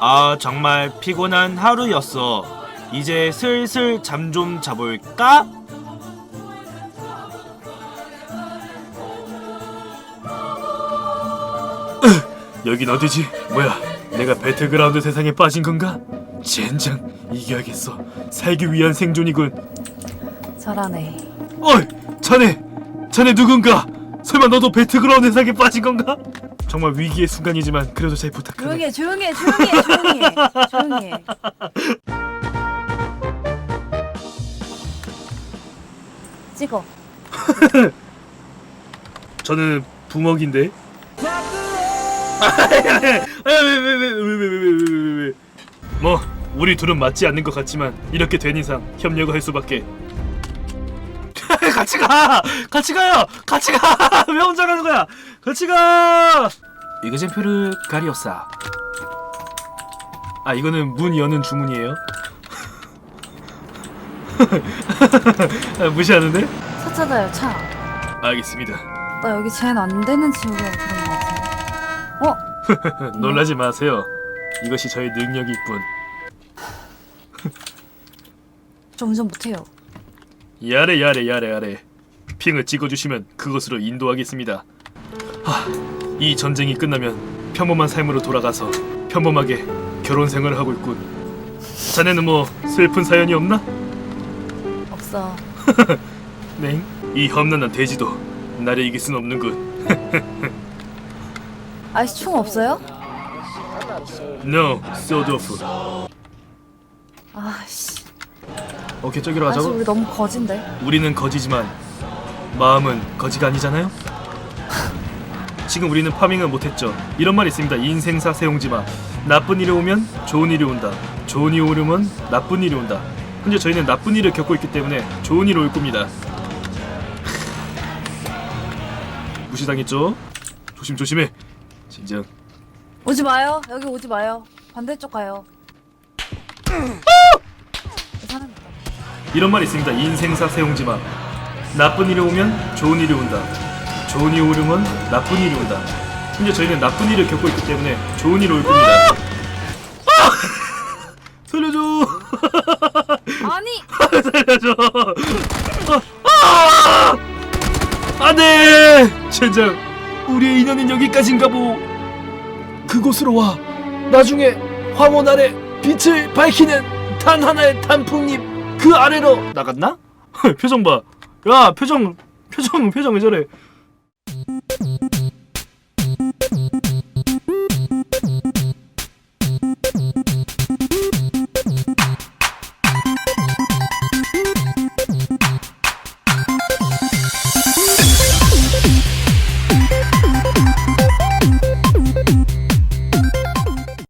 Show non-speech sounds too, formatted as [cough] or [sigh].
아 정말 피곤한 하루였어. 이제 슬슬 잠 좀 자볼까? [laughs] 여긴 어디지? 뭐야? 내가 배틀그라운드 세상에 빠진 건가? 젠장 이겨야겠어. 살기 위한 생존이군. 잘하네. 어이, 자네, 자네 누군가? 설마 너도 배틀그라운드 세상에 빠진 건가? 정말 위기의 순간이지만 그래도 잘 부탁하네. 조용히 해, 조용히 해, 조용히 해, 조용히 해. 조용히 해. 찍어. 저는 부먹인데. 뭐 우리 둘은 맞지 않는 것 같지만 이렇게 된 이상 협력을 할 수밖에. 같이 가, 같이 가요, 같이 가. [laughs] 왜 혼자 가는 거야? 같이 가. 이그젠표를 가리오사. 아 이거는 문 여는 주문이에요. [laughs] 아, 무시하는데? 차 찾아요, 차. 알겠습니다. 나 여기 제한 안 되는 지역이라 그런 거 같은데. 어? [laughs] 놀라지 마세요. 이것이 저의 능력일 뿐. 저 운전 못해요. 야래 야래 야래 야래. 핑을 찍어주시면 그것으로 인도하겠습니다. 하, 이 전쟁이 끝나면 평범한 삶으로 돌아가서 평범하게 결혼 생활을 하고 있군. 자네는 뭐 슬픈 사연이 없나? 없어. [laughs] 네. 이 험난한 돼지도 나를 이길 순 없는군. [laughs] 아이씨 총 없어요? No, sword off. 아씨. 오케이 저기로 아씨 가자고. 우리 너무 거진데. 우리는 거지지만 마음은 거지가 아니잖아요. 지금 우리는 파밍을 못했죠. 이런 말이 있습니다. 인생사 세용지마. 나쁜 일이 오면 좋은 일이 온다. 좋은 일이 오면 나쁜 일이 온다. 현재 저희는 나쁜 일을 겪고 있기 때문에 좋은 일이 올 겁니다. [laughs] 무시당했죠? 조심 조심해. 진정. 오지 마요. 여기 오지 마요. 반대쪽 가요. 사람 있다. 이런 말이 있습니다. 인생사 세용지마. 나쁜 일이 오면 좋은 일이 온다. 좋은 일이 오면 나쁜 일이 온다. 현재 저희는 나쁜 일을 겪고 있기 때문에 좋은 일이 올 겁니다. 아! 살려줘. 아니 [laughs] 살려줘. 아! 아! 안돼. 젠장. 우리의 인연은 여기까지인가 보. 그곳으로 와. 나중에 황혼 아래 빛을 밝히는 단 하나의 단풍잎 그 아래로 나갔나? [laughs] 표정 봐. 야 표정 표정 표정 왜 저래?